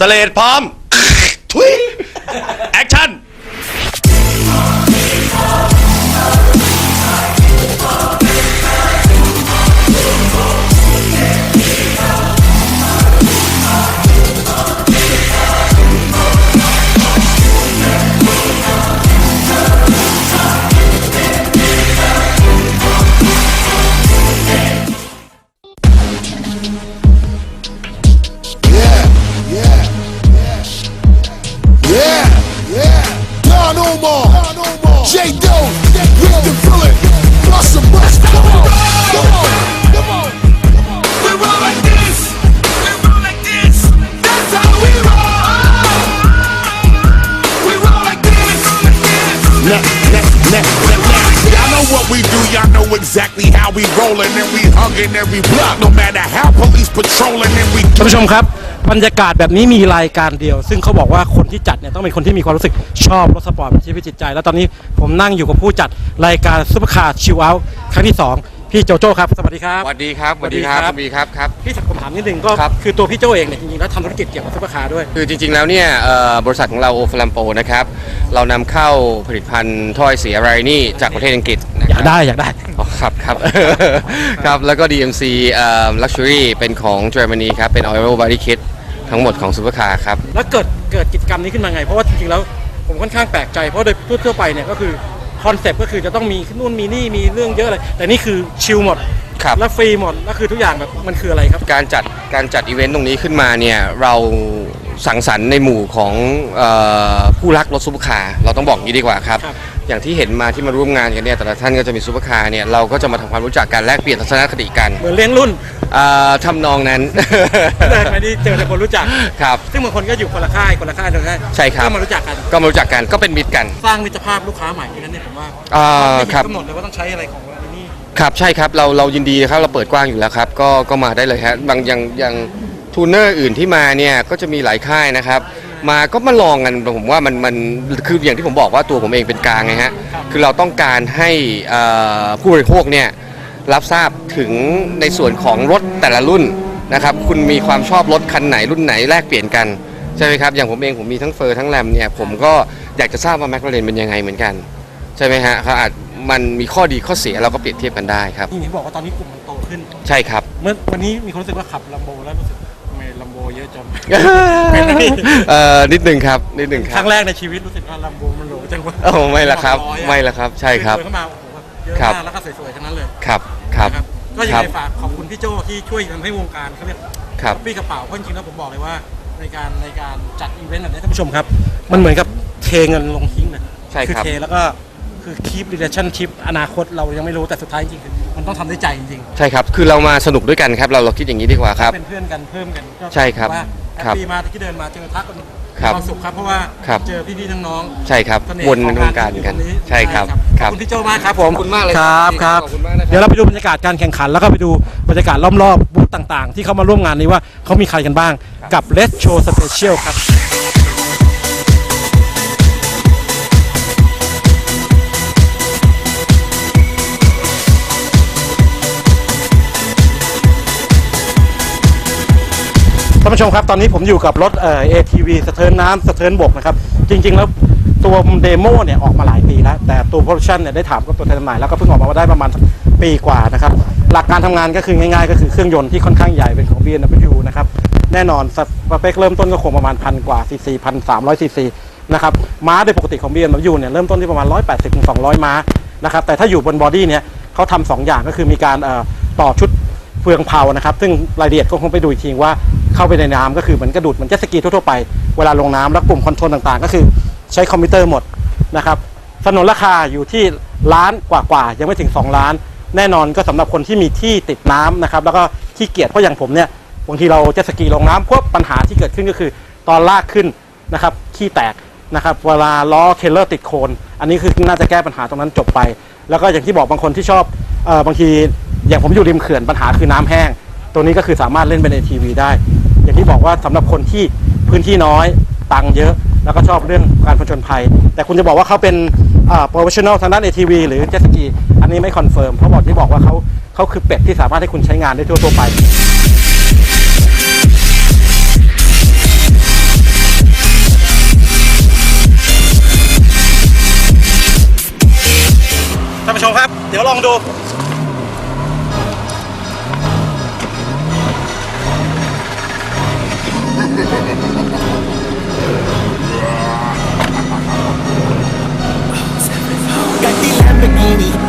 พร้อมสเลดพร้อม ทุยแอคชั่น yeah, yeah, yeah. Don Omar, J. Doe, Rick the Villain, Bust a Bust. Come on, come on, come on. We roll like this. We roll like this. That's how we roll. We roll like this. Nah, nah, nah, nah, nah. Y'all know what we do, y'all know exactly how we rollin' and we hugging every block, no matter how police patrolling and we ท่านผู้ชมครับ บรรยากาศแบบนี้มีรายการเดียว ซึ่งเขาบอกว่าคนที่จัดเนี่ยต้องเป็นคนที่มีความรู้สึกชอบรถสปอร์ตเป็นชีวิตจิตใจ แล้วตอนนี้ผมนั่งอยู่กับผู้จัดรายการซุปเปอร์คาร์ชิวเอาท์ครั้งที่ 2 พี่โจโจ้ครับ สวัสดีครับ สวัสดีครับสวัสดีครับสวัสสวัดีสคดีรัครับบครับ พี่ผมถามนิดนึงก็ครับ คือตัวพี่โจเองเนี่ยจริงๆแล้วทำธุรกิจเกี่ยวกับซุปเปอร์คาร์ด้วย คือจริงๆแล้วเนี่ยเอ่อบริษัทของเราโอฟลัมโปนะครับ เรานำเข้าผลิตภัณฑ์ถ้อยเสียไรนี่จากประเทศอังกฤษนะอคยากรับได้อยากได้ อ๋อครับครับ ครับ แล้วก็ DMC เอ่อ Luxury เป็นของเยอรมนีครับ เป็น Oil Body Kit ทั้งหมดของซูเปอร์คาร์ครับ แล้วเกิดเกิดกิจกรรมนี้ขึ้นมาไง เพราะว่าจริงๆแล้วผมค่อนข้างแปลกใจ เพราะโดยทั่วๆไปเนี่ยก็คือคอนเซปต์ก็คือจะต้องมีนู่นมีนี่มีเรื่องเยอะเลยแต่นี่คือชิลหมดครับ แล้วฟรีหมดแล้วคือทุกอย่างแบบมันคืออะไรครับ การจัดการจัดอีเวนต์ตรงนี้ขึ้นมาเนี่ยเรา สังสรรค์ในหมู่ของเออผู้รักรถซูเปอร์คาร์เราต้องบอกอย่างนี้ดีกว่าครับ ครับ อย่างที่เห็นมาที่มาร่วมงานกันเนี่ยแต่ละท่านก็จะมีซูเปอร์คาร์เนี่ยเราก็จะมาทำความรู้จักกันแลกเปลี่ยนทัศนคติกันเหมือนเลี้ยงรุ่นอ่าทำนองนั้นแรกมานี่เจอแต่คนรู้จัก ครับ ซึ่งบางคนก็อยู่คนละค่ายคนละค่ายคนละค่ายใช่ครับ ก็มารู้จักกัน ก็มารู้จักกันก็เป็นมิตรกัน สร้างมิตรภาพลูกค้าใหม่ที่นั้นเนี่ยผมว่าอ่าไม่มีครับ กำหนดเลยว่าต้องใช้อะไรของอันนี้ ครับใช่ครับเราเรายินดีครับเราเปิดกว้างอยู่แล้วครับ ก็ก็มาได้เลยฮะบางอย่างอย่าง ทูเนอร์อื่นที่มาเนี่ยก็จะมีหลายค่ายนะครับ มาก็มาลองกันผมว่ามันมันคืออย่างที่ผมบอกว่าตัวผมเองเป็นกลางไงฮะคือเราต้องการให้เอ่อผู้บริโภคเนี่ยรับทราบถึงในส่วนของรถแต่ละรุ่นนะครับคุณมีความชอบรถคันไหนรุ่นไหนแลกเปลี่ยนกันใช่ไหมครับอย่างผมเองผมมีทั้งเฟอร์ทั้งแรมเนี่ยผมก็อยากจะทราบว่าแมคลาเรนเป็นยังไงเหมือนกันใช่ไหมฮะเขาอาจมันมีข้อดีข้อเสียเราก็เปรียบเทียบกันได้ครับนี่เห็นบอกว่าตอนนี้กลุ่มมันโตขึ้น ใช่ครับ เมื่อวันนี้มีความรู้สึกว่าขับลัมโบแล้วรู้สึกทำไม ลัมโบเยอะจังเป็นไหมพี่เอ่อนิดหนึ่งครับ นิดหนึ่งคครัรั้บงแรกในชีวิตรู้สึกว่าลัมโบมันโหลจังวะโอ้ไม่ละครับสองอยอไม่ละครับ ใช่ครับสวยๆเข้ามาโอ้โหแบบเยอะครับมากแล้วก็สวยๆทั้งนั้นเลยครับครับนะครับก็ยังครัไงฝากขอบคุณพี่โจที่ช่วยทำให้วงการเขาเรียกครับพี่กระเป๋าเพราะจริงๆแล้วผมบอกเลยว่า ในการในการจัดอีเวนต์แบบนี้ท่านผู้ชมครับ มันเหมือนกับเทเงินลงทิ้งนะใช่ครับอเทแล้วก็คือ keep relationship อนาคตเรายังไม่รู้แต่สุดท้ายจริงๆคือ มันต้องทำด้วยใจจริงใช่ครับ คือเรามาสนุกด้วยกันครับ เราเราคิดอย่างนี้ดีกว่าครับ ๆ เป็นเพื่อนกันเพิ่มกันก็ใช่ครับว่าแฮปครับปี้มาที่เดินมาเจอทักกันครับความสุขครับเพราะว่าครับ เจอพี่ๆน้องๆ ใช่ครับเสน่ห์วนในของวงการกันที่อยู่ตงใช่ครับขคอรับบคุณพี่โจมากครับผมขอบคุณมากเลยคครัรับบครับ ขอบคุณมากนะครับ เดี๋ยวเราไปดูบรรยากาศการแข่งขัน แล้วก็ไปดูบรรยากาศรอบๆบูธต่างๆ ที่เขามาร่วมงานนี้ว่าเขามีใครกันบ้างกับ Let's Show Special ครับานผู้ชมครับตอนนี้ผมอยู่กับรถเอ่อ ATV สะเทินน้ำสะเทินบกนะครับ จริง ๆ แล้วตัวเดโมเนี่ยออกมาหลายปีแล้ว แต่ตัวโปรดักชันเนี่ยได้ถามกับตัวแทนจำหน่ายแล้วก็เพิ่งออกมาได้ประมาณปีกว่านะครับ หลักการทำงานก็คือง่ายๆ ก็คือเครื่องยนต์ที่ค่อนข้างใหญ่เป็นของ BMW นะครับ แน่นอนสเปคเริ่มต้นก็คงประมาณพันกว่าซีซีพันสามร้อยซีซีนะครับม้าโดยปกติของ BMW เนี่ยเริ่มต้นที่ประมาณ 180ถึง200 ม้านะครับแต่ถ้าอยู่บนบอดี้เนี่ยเขาทำสองอย่างก็คือมีการเอ่อต่อชุดเฟืองเผานะครับซึ่งรายละเอียดก็คงไปดูอีกทีว่า เข้าไปในน้ำก็คือเหมือนกระดูดเหมือนเจ็ตสกีทั่วๆไปเวลาลงน้ำแล้วปุ่มคอนโทรลต่างๆ ก็คือใช้คอมพิวเตอร์หมดนะครับสนนราคาอยู่ที่ล้านกว่าๆยังไม่ถึง 2 ล้าน แน่นอนก็สำหรับคนที่มีที่ติดน้ำนะครับแล้วก็ขี้เกียจเพราะอย่างผมเนี่ยบางทีเราเจ็ตสกีลงน้ำพวกปัญหาที่เกิดขึ้นก็คือ ตอนลากขึ้นนะครับขี้แตกนะครับเวลาล้อเทเลอร์ติดโคน อันนี้คือน่าจะแก้ปัญหาตรงนั้นจบไป แล้วก็อย่างที่บอกบางคนที่ชอบเออบางทีอย่างผมอยู่ริมเขื่อนปัญหาคือน้ำแห้ง ตัวนี้ก็คือสามารถเล่นเปในทีวีได้ อย่างที่บอกว่าสำหรับคนที่พื้นที่น้อยตังเยอะแล้วก็ชอบเรื่องการผจญภัย แต่คุณจะบอกว่าเขาเป็นโปรเฟชชั่นอลทางด้านเอทีวีหรือเจสกีอันนี้ไม่คอนเฟิร์มเพราะบอกที่บอกว่าเขาเขาคือเป็ดที่สามารถให้คุณใช้งานได้ทั่วทั่วไปท่านผู้ชมครับ เดี๋ยวลองดู Got the Lamborghini.